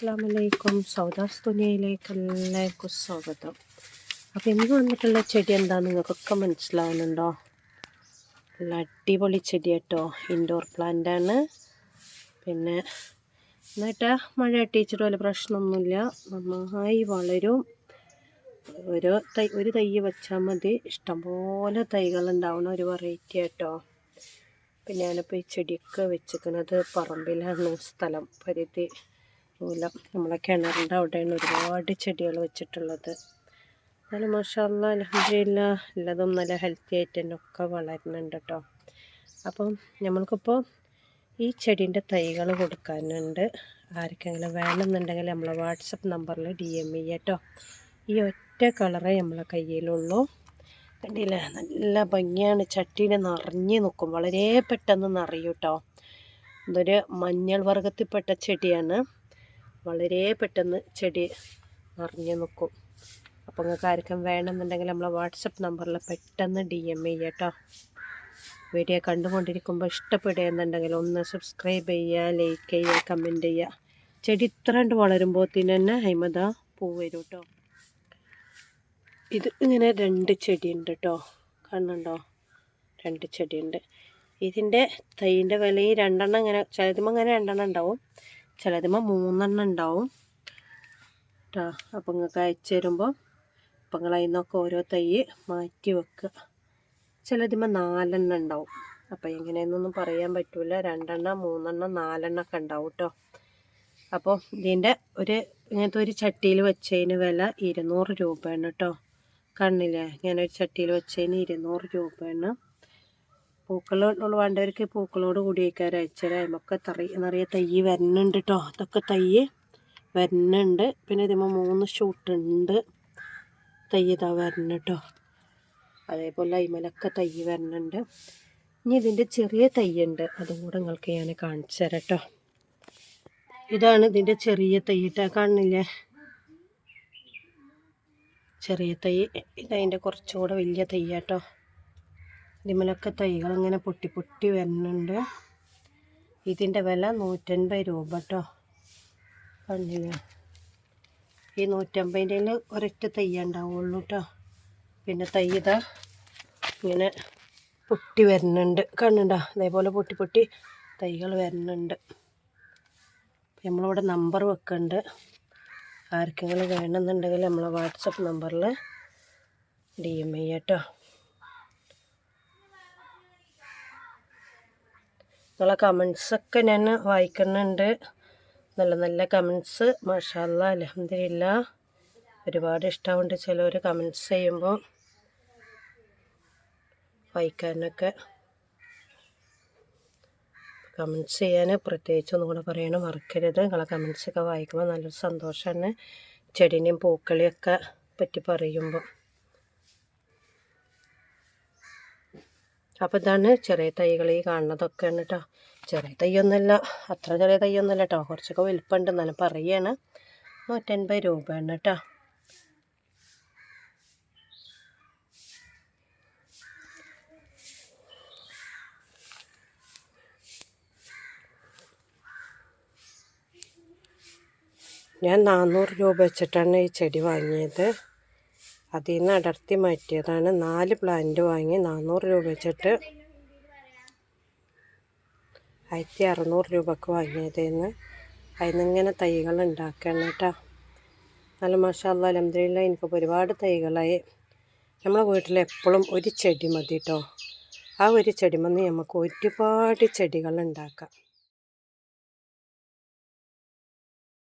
അസ്സാം വലൈക്കും സൗദാസ് തുനിയയിലേക്ക് എല്ലാവർക്കും സ്വാഗതം. അപ്പോൾ ഇന്ന് വന്നിട്ടുള്ള ചെടി എന്താ നിങ്ങൾക്കൊക്കെ മനസ്സിലാവുന്നുണ്ടോ? നല്ല അടിപൊളി ചെടി കേട്ടോ ഇൻഡോർ പ്ലാന്റാണ് പിന്നെ എന്നിട്ട് മഴ അട്ടിച്ചിട്ട് വല്ല പ്രശ്നമൊന്നുമില്ല. നന്നായി വളരും. ഒരു തൈ ഒരു തൈ വെച്ചാൽ മതി. ഇഷ്ടംപോലെ തൈകൾ ഉണ്ടാവുന്ന ഒരു വെറൈറ്റി കേട്ടോ പിന്നെ ഞാനിപ്പോൾ ഈ ചെടിയൊക്കെ വെച്ചിരിക്കുന്നത് പറമ്പിലാണ് സ്ഥലം പരിധി. മൂലം നമ്മളെ കിണറിന്റെ അവിടെയാണ് ഒരുപാട് ചെടികൾ വെച്ചിട്ടുള്ളത്. എന്നാലും മഷാല്ല അലഹമില്ല എല്ലാതും നല്ല ഹെൽത്തി ആയിട്ട് തന്നെ ഒക്കെ വളരുന്നുണ്ട് കേട്ടോ അപ്പം നമ്മൾക്കിപ്പോൾ ഈ ചെടീന്റെ തൈകൾ കൊടുക്കാനുണ്ട്. ആർക്കെങ്കിലും വേണമെന്നുണ്ടെങ്കിൽ നമ്മളെ വാട്സപ്പ് നമ്പറിൽ ഡി എം ഇ കേട്ടോ ഈ ഒറ്റ കളറേ നമ്മളെ കയ്യിലുള്ളൂ. കണ്ടില്ലേ? നല്ല ഭംഗിയാണ്. ചട്ടീനെ നിറഞ്ഞു നിൽക്കും. വളരെ പെട്ടെന്ന് നിറയൂട്ടോ ഇതൊരു മഞ്ഞൾ വർഗത്തിൽപ്പെട്ട ചെടിയാണ്. വളരെ പെട്ടെന്ന് ചെടി നിറഞ്ഞു നിൽക്കും. അപ്പോൾ നിങ്ങൾക്ക് ആർക്കും വേണമെന്നുണ്ടെങ്കിൽ നമ്മളെ വാട്സപ്പ് നമ്പറിൽ പെട്ടെന്ന് ഡി എം ചെയ്യുക കേട്ടോ വീഡിയോ കണ്ടുകൊണ്ടിരിക്കുമ്പോൾ ഇഷ്ടപ്പെടുകയെന്നുണ്ടെങ്കിൽ ഒന്ന് സബ്സ്ക്രൈബ് ചെയ്യുക ലൈക്ക് ചെയ്യുക കമന്റ് ചെയ്യുക. ചെടി ഇത്ര കണ്ട് വളരുമ്പോൾ തന്നെ ഹൈമത പൂ വരും കേട്ടോ ഇത് ഇങ്ങനെ രണ്ട് ചെടിയുണ്ട് കേട്ടോ കാണുന്നുണ്ടോ? രണ്ട് ചെടിയുണ്ട്. ഇതിന്റെ തൈന്റെ വിലയും രണ്ടെണ്ണം ഇങ്ങനെ ചിലതുമ്പോൾ ഇങ്ങനെ രണ്ടെണ്ണം ഉണ്ടാവും. ചിലതുമ്പോൾ മൂന്നെണ്ണം ഉണ്ടാവും. കേട്ടോ അപ്പം നിങ്ങൾക്ക് അയച്ചു തരുമ്പോൾ അപ്പം നിങ്ങൾ അതിൽ നിന്നൊക്കെ ഓരോ തൈ മാറ്റി വെക്കുക ചിലതുമ്പോൾ നാലെണ്ണം ഉണ്ടാവും. അപ്പോൾ എങ്ങനെയെന്നൊന്നും പറയാൻ പറ്റില്ല രണ്ടെണ്ണം മൂന്നെണ്ണം നാലെണ്ണം ഒക്കെ ഉണ്ടാവും കേട്ടോ അപ്പോൾ ഇതിന്റെ ഒരു ഇങ്ങനത്തെ ഒരു ചട്ടിയിൽ വെച്ചതിന് വില ഇരുന്നൂറ് രൂപയാണ് കേട്ടോ കണ്ണില്ലേ? ഇങ്ങനെ ഒരു ചട്ടിയിൽ വെച്ചതിന് ഇരുന്നൂറ് രൂപയാണ്. പൂക്കൾ വേണ്ടവർക്ക് പൂക്കളോട് കൂടി വയ്ക്കാൻ അയച്ചുതരാം ഒക്കെ തറി നിറയെ തൈ വരുന്നുണ്ട് കേട്ടോ അതൊക്കെ തൈ വരുന്നുണ്ട്. പിന്നെ ഇതിമ്പോൾ മൂന്ന് ഷൂട്ടുണ്ട്. തൈ ഇതാ വരുന്നു കേട്ടോ അതേപോലെ അയിമലൊക്കെ തൈ വരുന്നുണ്ട് ഇനി ഇതിന്റെ ചെറിയ തയ്യുണ്ട് അതും കൂടെ നിങ്ങൾക്ക് ഞാൻ കാണിച്ചു തരാം കേട്ടോ ഇതാണ് ഇതിന്റെ ചെറിയ തൈ കാണില്ലേ? ചെറിയ തൈ. ഇതതിന്റെ കുറച്ചുകൂടെ വലിയ തൈയാട്ടോ ഇതിമലൊക്കെ തൈകൾ ഇങ്ങനെ പൊട്ടി പൊട്ടി വരുന്നുണ്ട്. ഇതിന്റെ വില നൂറ്റൻപത് രൂപ കേട്ടോ കണ്ടില്ലേ? ഈ നൂറ്റമ്പതിന്റെ ഒരൊറ്റ തയ്യ ഉണ്ടാവുള്ളൂ കേട്ടോ പിന്നെ തൈ ഇതാ ഇങ്ങനെ പൊട്ടി വരുന്നുണ്ട്. കണ്ണുണ്ടോ? അതേപോലെ പൊട്ടി പൊട്ടി തൈകൾ വരുന്നുണ്ട്. നമ്മളിവിടെ നമ്പർ വെക്കുന്നുണ്ട് ആർക്കെങ്കിലും വേണമെന്നുണ്ടെങ്കിൽ നമ്മളെ വാട്സപ്പ് നമ്പറിൽ ഡി എം ഐ കേട്ടോ നിങ്ങളെ കമൻസൊക്കെ ഞാൻ വായിക്കുന്നുണ്ട്. നല്ല നല്ല കമൻസ് മാഷാല്ല അലഹമില്ല ഒരുപാട് ഇഷ്ടമുണ്ട് ചിലർ കമൻസ് ചെയ്യുമ്പോൾ വായിക്കാനൊക്കെ. കമൻസ് ചെയ്യാൻ പ്രത്യേകിച്ച് ഒന്നും കൂടെ പറയണം മറക്കരുത്. നിങ്ങളെ കമൻസൊക്കെ വായിക്കുമ്പോൾ നല്ലൊരു സന്തോഷമാണ് ചെടീനെയും പൂക്കളിയൊക്കെ പറ്റി പറയുമ്പോൾ അപ്പോൾ ഇതാണ് ചെറിയ തൈകൾ ഈ കാണുന്നതൊക്കെയാണ് കേട്ടോ ചെറിയ തൈയൊന്നുമല്ല അത്ര ചെറിയ തൈയൊന്നുമല്ല കേട്ടോ കുറച്ചൊക്കെ വലിപ്പമുണ്ട് എന്നാലും പറയുകയാണ് നൂറ്റൻപത് രൂപയാണ് കേട്ടോ ഞാൻ നാനൂറ് രൂപ വെച്ചിട്ടാണ് ഈ ചെടി വാങ്ങിയത്. അതിൽ നിന്ന് അടർത്തി മാറ്റിയതാണ്. നാല് പ്ലാന്റ് വാങ്ങി നാനൂറ് രൂപ വെച്ചിട്ട് ആയിരത്തി അറുന്നൂറ് രൂപക്ക് വാങ്ങിയതെന്ന്. അതിൽ നിന്നിങ്ങനെ തൈകൾ ഉണ്ടാക്കണം കേട്ടോ. നല്ല മഷാല്ല അലഹമില്ല എനിക്കിപ്പോൾ ഒരുപാട് തൈകളായി. നമ്മളെ വീട്ടിൽ എപ്പോഴും ഒരു ചെടി മതി കേട്ടോ ആ ഒരു ചെടിമന്ന് നമുക്ക് ഒരുപാട് ചെടികൾ ഉണ്ടാക്കാം.